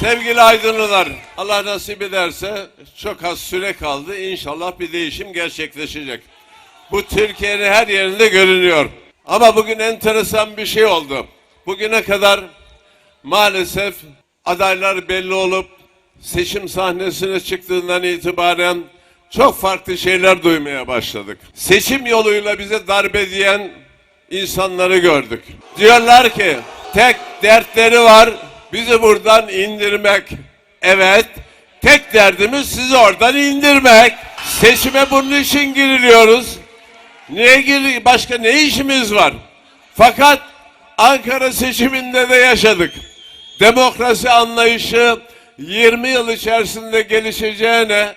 Sevgili Aydınlılar, Allah nasip ederse çok az süre kaldı. İnşallah bir değişim gerçekleşecek. Bu Türkiye'nin her yerinde görünüyor. Ama bugün enteresan bir şey oldu. Bugüne kadar maalesef adaylar belli olup seçim sahnesine çıktığından itibaren çok farklı şeyler duymaya başladık. Seçim yoluyla bize darbe diyen insanları gördük. Diyorlar ki tek dertleri var bizi buradan indirmek. Evet tek derdimiz sizi oradan indirmek. Seçime bunun için giriliyoruz. Niye gir başka ne işimiz var? Fakat Ankara seçiminde de yaşadık. Demokrasi anlayışı 20 yıl içerisinde gelişeceğine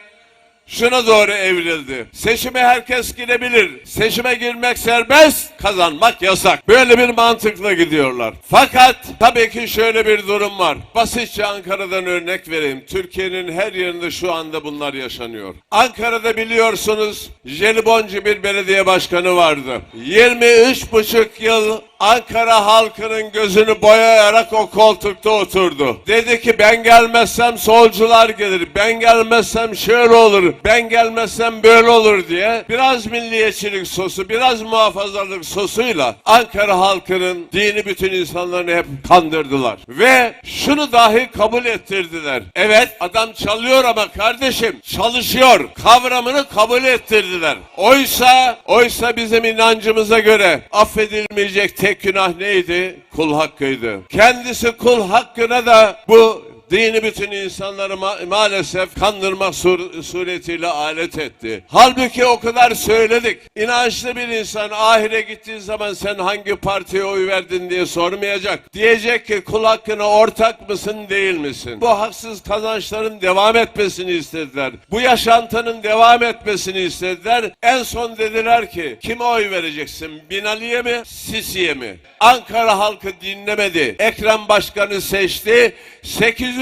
şuna doğru evrildi. Seçime herkes girebilir. Seçime girmek serbest, kazanmak yasak. Böyle bir mantıkla gidiyorlar. Fakat tabii ki şöyle bir durum var. Basitçe Ankara'dan örnek vereyim. Türkiye'nin her yerinde şu anda bunlar yaşanıyor. Ankara'da biliyorsunuz jeliboncu bir belediye başkanı vardı. 23 buçuk yıl Ankara halkının gözünü boyayarak o koltukta oturdu. Dedi ki ben gelmezsem solcular gelir, ben gelmezsem şöyle olur, ben gelmezsem böyle olur diye biraz milliyetçilik sosu, biraz muhafazalık sosuyla Ankara halkının dini bütün insanlarını hep kandırdılar. Ve şunu dahi kabul ettirdiler. Evet adam çalıyor ama kardeşim çalışıyor kavramını kabul ettirdiler. Oysa oysa bizim inancımıza göre affedilmeyecek tek günah neydi? Kul hakkıydı. Kendisi kul hakkına da bu dini bütün insanları ma- maalesef kandırmak sur- suretiyle alet etti. Halbuki o kadar söyledik. İnançlı bir insan ahire gittiği zaman sen hangi partiye oy verdin diye sormayacak. Diyecek ki kul hakkına ortak mısın değil misin? Bu haksız kazançların devam etmesini istediler. Bu yaşantının devam etmesini istediler. En son dediler ki kime oy vereceksin? Binali'ye mi? Sisi'ye mi? Ankara halkı dinlemedi. Ekrem Başkan'ı seçti.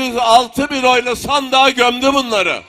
806 bin oyla sandığa gömdü bunları.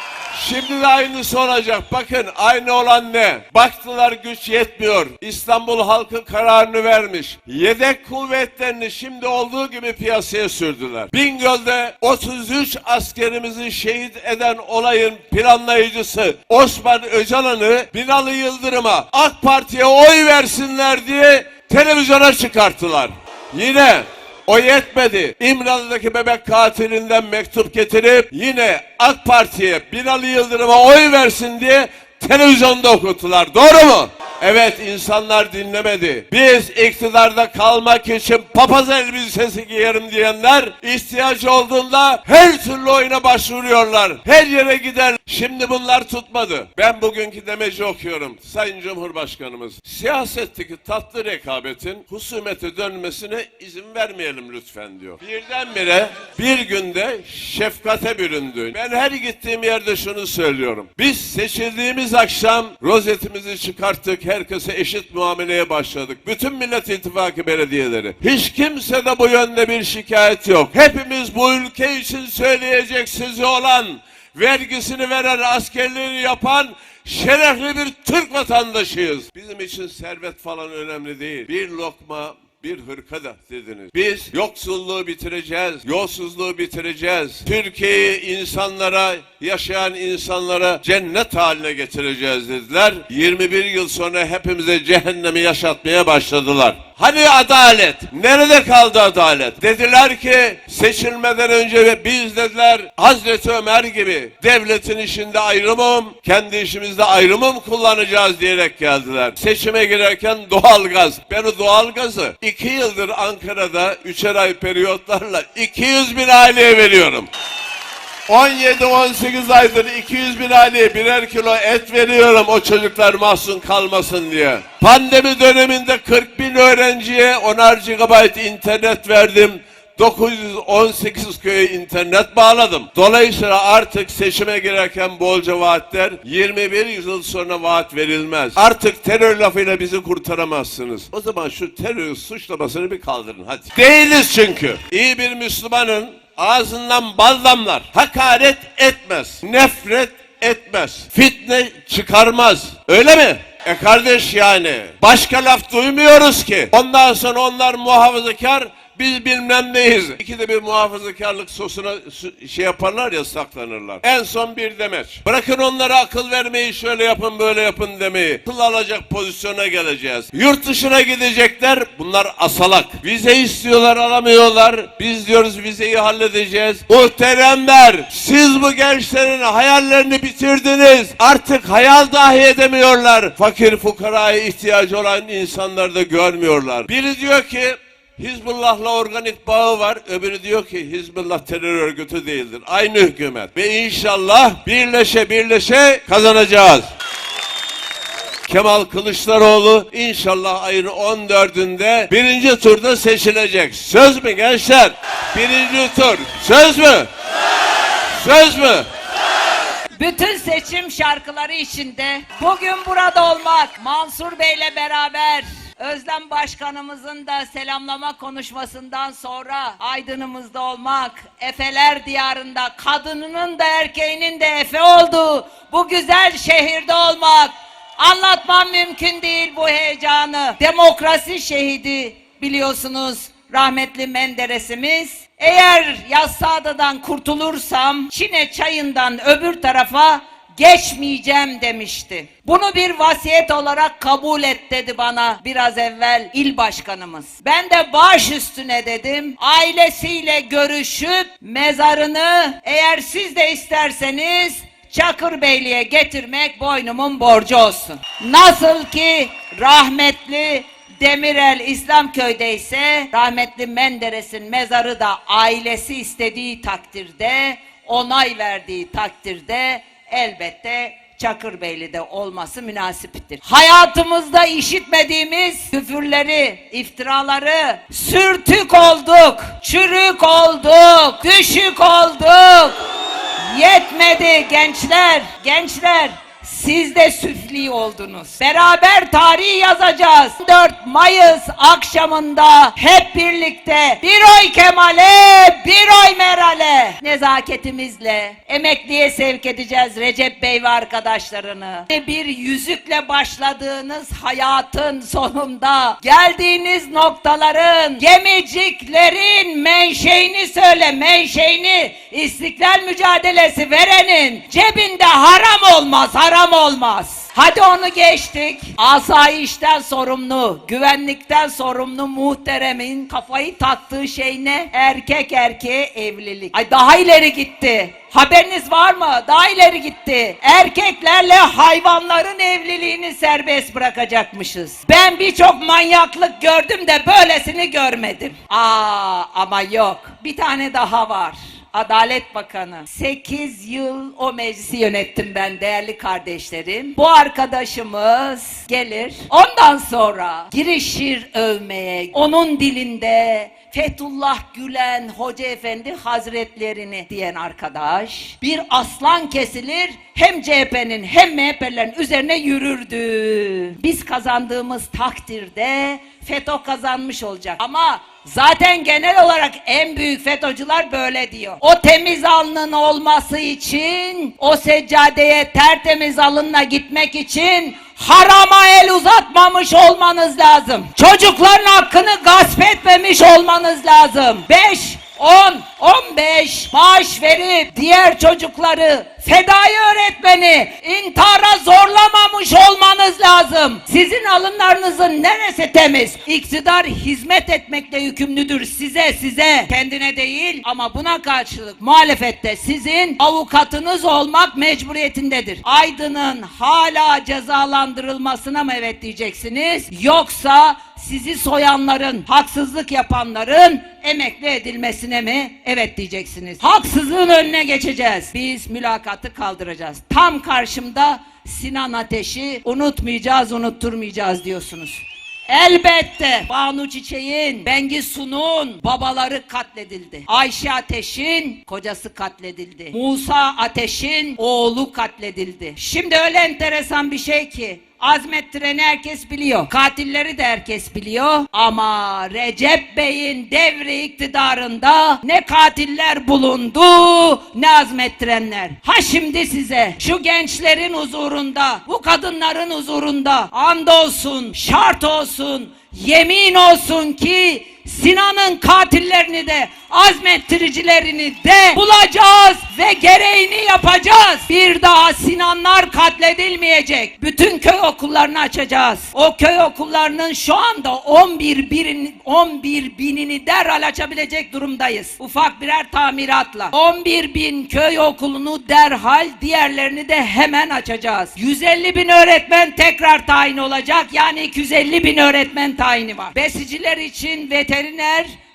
Şimdi de aynısı olacak. Bakın aynı olan ne? Baktılar güç yetmiyor. İstanbul halkı kararını vermiş. Yedek kuvvetlerini şimdi olduğu gibi piyasaya sürdüler. Bingöl'de 33 askerimizi şehit eden olayın planlayıcısı Osman Öcalan'ı Binali Yıldırım'a AK Parti'ye oy versinler diye televizyona çıkarttılar. Yine o yetmedi. İmralı'daki bebek katilinden mektup getirip yine AK Parti'ye Binali Yıldırım'a oy versin diye televizyonda okuttular. Doğru mu? Evet insanlar dinlemedi. Biz iktidarda kalmak için papaz elbisesi giyerim diyenler ihtiyaç olduğunda her türlü oyuna başvuruyorlar. Her yere gider. Şimdi bunlar tutmadı. Ben bugünkü demeci okuyorum. Sayın Cumhurbaşkanımız siyasetteki tatlı rekabetin husumete dönmesine izin vermeyelim lütfen diyor. Birdenbire bir günde şefkate büründü. Ben her gittiğim yerde şunu söylüyorum. Biz seçildiğimiz akşam rozetimizi çıkarttık. Herkese eşit muameleye başladık. Bütün Millet İttifakı belediyeleri. Hiç kimse de bu yönde bir şikayet yok. Hepimiz bu ülke için söyleyecek sözü olan, vergisini veren, askerliğini yapan şerefli bir Türk vatandaşıyız. Bizim için servet falan önemli değil. Bir lokma bir hırka da dediniz. Biz yoksulluğu bitireceğiz, yolsuzluğu bitireceğiz. Türkiye'yi insanlara, yaşayan insanlara cennet haline getireceğiz dediler. 21 yıl sonra hepimize cehennemi yaşatmaya başladılar. Hani adalet? Nerede kaldı adalet? Dediler ki seçilmeden önce biz dediler Hazreti Ömer gibi devletin işinde ayrımım, kendi işimizde ayrımım kullanacağız diyerek geldiler. Seçime girerken doğalgaz. Ben o doğalgazı iki yıldır Ankara'da üçer ay periyotlarla 200 bin aileye veriyorum. 17-18 aydır 200 bin aileye birer kilo et veriyorum o çocuklar mahzun kalmasın diye. Pandemi döneminde 40 bin öğrenciye 10'ar GB internet verdim. 918 köye internet bağladım. Dolayısıyla artık seçime girerken bolca vaatler 21 yıl sonra vaat verilmez. Artık terör lafıyla bizi kurtaramazsınız. O zaman şu terör suçlamasını bir kaldırın hadi. Değiliz çünkü. İyi bir Müslümanın ağzından bal damlar. Hakaret etmez. Nefret etmez. Fitne çıkarmaz. Öyle mi? E kardeş yani. Başka laf duymuyoruz ki. Ondan sonra onlar muhafazakar biz bilmem neyiz. İkide bir muhafazakarlık sosuna su- şey yaparlar ya saklanırlar. En son bir demeç. Bırakın onlara akıl vermeyi şöyle yapın böyle yapın demeyi. Akıl alacak pozisyona geleceğiz. Yurt dışına gidecekler bunlar asalak. Vize istiyorlar alamıyorlar. Biz diyoruz vizeyi halledeceğiz. Muhteremler siz bu gençlerin hayallerini bitirdiniz. Artık hayal dahi edemiyorlar. Fakir fukaraya ihtiyacı olan insanları da görmüyorlar. Biri diyor ki Hizbullah'la organik bağı var. Öbürü diyor ki Hizbullah terör örgütü değildir. Aynı hükümet. Ve inşallah birleşe birleşe kazanacağız. Kemal Kılıçdaroğlu inşallah ayın 14'ünde birinci turda seçilecek. Söz mü gençler? Birinci tur. Söz mü? Söz mü? Bütün seçim şarkıları içinde bugün burada olmak, Mansur Bey'le beraber Özlem Başkanımızın da selamlama konuşmasından sonra Aydın'ımızda olmak, Efeler diyarında kadınının da erkeğinin de Efe olduğu bu güzel şehirde olmak anlatmam mümkün değil bu heyecanı. Demokrasi şehidi biliyorsunuz rahmetli Menderes'imiz. Eğer Yassıada'dan kurtulursam Çine çayından öbür tarafa geçmeyeceğim demişti. Bunu bir vasiyet olarak kabul et dedi bana biraz evvel il başkanımız. Ben de baş üstüne dedim. Ailesiyle görüşüp mezarını eğer siz de isterseniz Çakırbeyli'ye getirmek boynumun borcu olsun. Nasıl ki rahmetli Demirel İslamköy'de ise rahmetli Menderes'in mezarı da ailesi istediği takdirde, onay verdiği takdirde elbette Çakırbeyli'de olması münasiptir. Hayatımızda işitmediğimiz küfürleri, iftiraları sürtük olduk, çürük olduk, düşük olduk. Yetmedi gençler, gençler. Siz de süfli oldunuz. Beraber tarih yazacağız. 4 Mayıs akşamında hep birlikte bir oy Kemal'e, bir oy Meral'e nezaketimizle emekliye sevk edeceğiz Recep Bey ve arkadaşlarını. Bir yüzükle başladığınız hayatın sonunda geldiğiniz noktaların, gemiciklerin menşeini söyle, menşeini İstiklal mücadelesi verenin cebinde haram olmaz, haram olmaz. Hadi onu geçtik. Asayişten sorumlu, güvenlikten sorumlu muhteremin kafayı taktığı şey ne? Erkek erkeğe evlilik. Ay daha ileri gitti. Haberiniz var mı? Daha ileri gitti. Erkeklerle hayvanların evliliğini serbest bırakacakmışız. Ben birçok manyaklık gördüm de böylesini görmedim. Aa ama yok. Bir tane daha var. Adalet Bakanı. 8 yıl o meclisi yönettim ben değerli kardeşlerim. Bu arkadaşımız gelir. Ondan sonra girişir övmeye. Onun dilinde Fethullah Gülen Hoca Efendi Hazretlerini diyen arkadaş bir aslan kesilir hem CHP'nin hem MHP'lerin üzerine yürürdü. Biz kazandığımız takdirde FETÖ kazanmış olacak. Ama zaten genel olarak en büyük FETÖ'cüler böyle diyor. O temiz alnın olması için, o seccadeye tertemiz alınla gitmek için harama el uzatmamış olmanız lazım. Çocukların hakkını gasp etmemiş olmanız lazım. 5 10, 15 maaş verip diğer çocukları fedai öğretmeni intihara zorlamamış olmanız lazım. Sizin alınlarınızın neresi temiz? İktidar hizmet etmekle yükümlüdür size size kendine değil ama buna karşılık muhalefette sizin avukatınız olmak mecburiyetindedir. Aydın'ın hala cezalandırılmasına mı evet diyeceksiniz yoksa sizi soyanların, haksızlık yapanların emekli edilmesine mi? Evet diyeceksiniz. Haksızlığın önüne geçeceğiz. Biz mülakatı kaldıracağız. Tam karşımda Sinan Ateş'i unutmayacağız, unutturmayacağız diyorsunuz. Elbette Banu Çiçek'in, Bengisun'un babaları katledildi. Ayşe Ateş'in kocası katledildi. Musa Ateş'in oğlu katledildi. Şimdi öyle enteresan bir şey ki azmettireni herkes biliyor. Katilleri de herkes biliyor. Ama Recep Bey'in devri iktidarında ne katiller bulundu ne azmettirenler. Ha şimdi size şu gençlerin huzurunda, bu kadınların huzurunda and olsun, şart olsun, yemin olsun ki Sinan'ın katillerini de azmettiricilerini de bulacağız ve gereğini yapacağız. Bir daha Sinanlar katledilmeyecek. Bütün köy okullarını açacağız. O köy okullarının şu anda 11 birin, 11 binini derhal açabilecek durumdayız. Ufak birer tamiratla. 11 bin köy okulunu derhal diğerlerini de hemen açacağız. 150 bin öğretmen tekrar tayin olacak. Yani 250 bin öğretmen tayini var. Besiciler için veteriner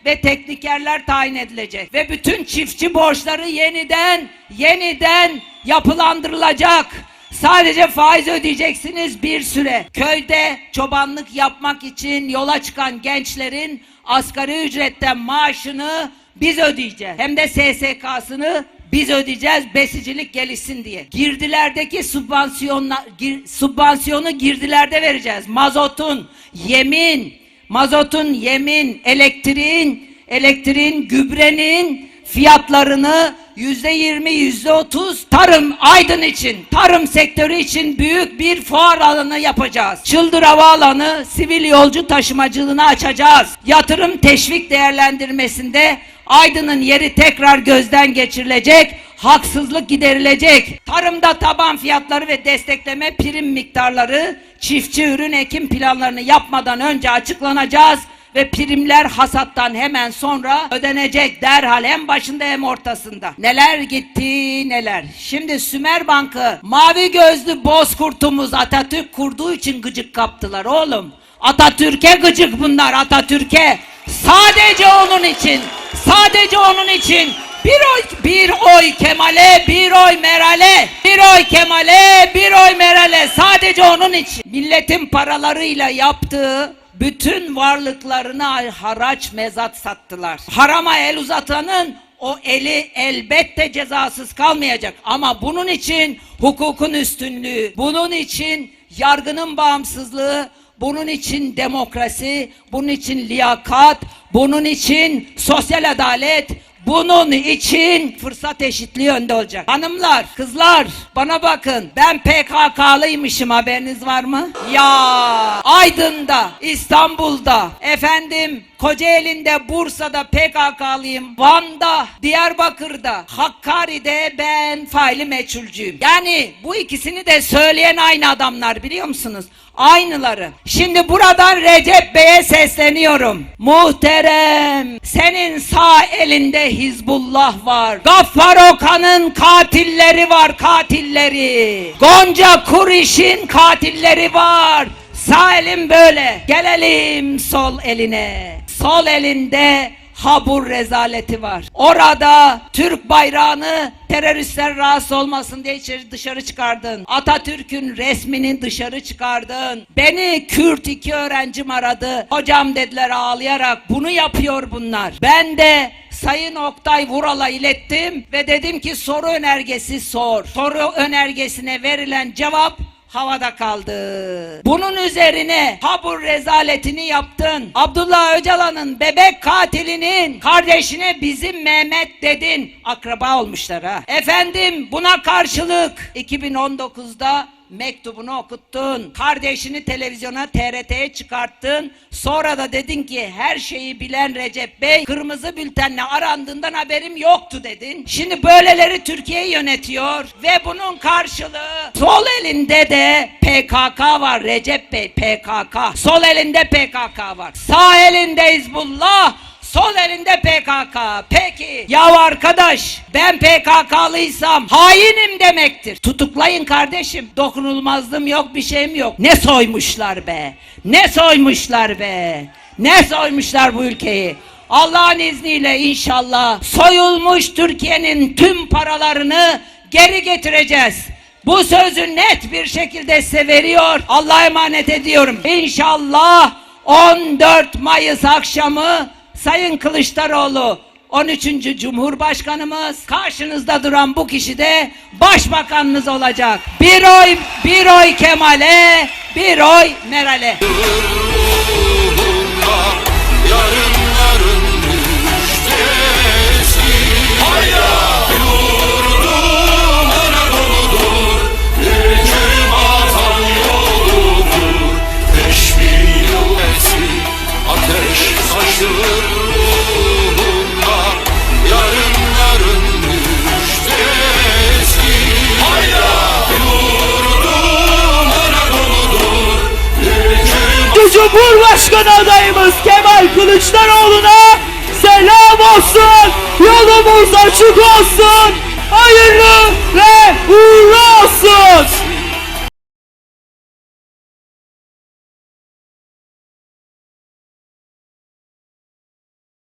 ve teknikerler tayin edilecek. Ve bütün çiftçi borçları yeniden, yeniden yapılandırılacak. Sadece faiz ödeyeceksiniz bir süre. Köyde çobanlık yapmak için yola çıkan gençlerin asgari ücretten maaşını biz ödeyeceğiz. Hem de SSK'sını biz ödeyeceğiz besicilik gelişsin diye. Girdilerdeki sübvansiyonla, gir, sübvansiyonu girdilerde vereceğiz. Mazotun, yemin, mazotun, yemin, elektriğin, elektriğin, gübrenin fiyatlarını yüzde yirmi, yüzde otuz tarım Aydın için, tarım sektörü için büyük bir fuar alanı yapacağız. Çıldır Havaalanı sivil yolcu taşımacılığını açacağız. Yatırım teşvik değerlendirmesinde Aydın'ın yeri tekrar gözden geçirilecek, haksızlık giderilecek. Tarımda taban fiyatları ve destekleme prim miktarları çiftçi ürün ekim planlarını yapmadan önce açıklanacağız ve primler hasattan hemen sonra ödenecek derhal hem başında hem ortasında. Neler gitti neler. Şimdi Sümer Bankı mavi gözlü bozkurtumuz Atatürk kurduğu için gıcık kaptılar oğlum. Atatürk'e gıcık bunlar Atatürk'e. Sadece onun için. Sadece onun için. Bir oy, bir oy Kemal'e, bir oy Meral'e, bir oy Kemal'e, bir oy Meral'e. Sadece onun için. Milletin paralarıyla yaptığı bütün varlıklarını haraç mezat sattılar. Harama el uzatanın o eli elbette cezasız kalmayacak. Ama bunun için hukukun üstünlüğü, bunun için yargının bağımsızlığı, bunun için demokrasi, bunun için liyakat, bunun için sosyal adalet, bunun için fırsat eşitliği önde olacak. Hanımlar, kızlar bana bakın. Ben PKK'lıymışım haberiniz var mı? Ya Aydın'da, İstanbul'da, efendim Kocaeli'nde, Bursa'da PKK'lıyım. Van'da, Diyarbakır'da, Hakkari'de ben faili meçhulcüyüm. Yani bu ikisini de söyleyen aynı adamlar biliyor musunuz? Aynıları. Şimdi buradan Recep Bey'e sesleniyorum. Muhterem, senin sağ elinde Hizbullah var. Gaffar Okan'ın katilleri var, katilleri. Gonca Kuriş'in katilleri var. Sağ elim böyle. Gelelim sol eline. Sol elinde Habur rezaleti var. Orada Türk bayrağını teröristler rahatsız olmasın diye içeri dışarı çıkardın. Atatürk'ün resmini dışarı çıkardın. Beni Kürt iki öğrencim aradı. Hocam dediler ağlayarak bunu yapıyor bunlar. Ben de Sayın Oktay Vural'a ilettim ve dedim ki soru önergesi sor. Soru önergesine verilen cevap havada kaldı. Bunun üzerine Habur rezaletini yaptın. Abdullah Öcalan'ın bebek katilinin kardeşine bizim Mehmet dedin. Akraba olmuşlar ha. Efendim buna karşılık 2019'da mektubunu okuttun. Kardeşini televizyona TRT'ye çıkarttın. Sonra da dedin ki her şeyi bilen Recep Bey kırmızı bültenle arandığından haberim yoktu dedin. Şimdi böyleleri Türkiye'yi yönetiyor ve bunun karşılığı sol elinde de PKK var Recep Bey PKK. Sol elinde PKK var. Sağ elinde Hizbullah. Sol elinde PKK. Peki ya arkadaş ben PKK'lıysam hainim demektir. Tutuklayın kardeşim. Dokunulmazlığım yok bir şeyim yok. Ne soymuşlar be. Ne soymuşlar be. Ne soymuşlar bu ülkeyi. Allah'ın izniyle inşallah soyulmuş Türkiye'nin tüm paralarını geri getireceğiz. Bu sözü net bir şekilde size veriyor. Allah'a emanet ediyorum. İnşallah 14 Mayıs akşamı Sayın Kılıçdaroğlu 13. Cumhurbaşkanımız karşınızda duran bu kişi de başbakanınız olacak. Bir oy, bir oy Kemal'e, bir oy Meral'e. Cumhurbaşkanı adayımız Kemal Kılıçdaroğlu'na selam olsun. Yolumuz açık olsun. Hayırlı ve uğurlu olsun.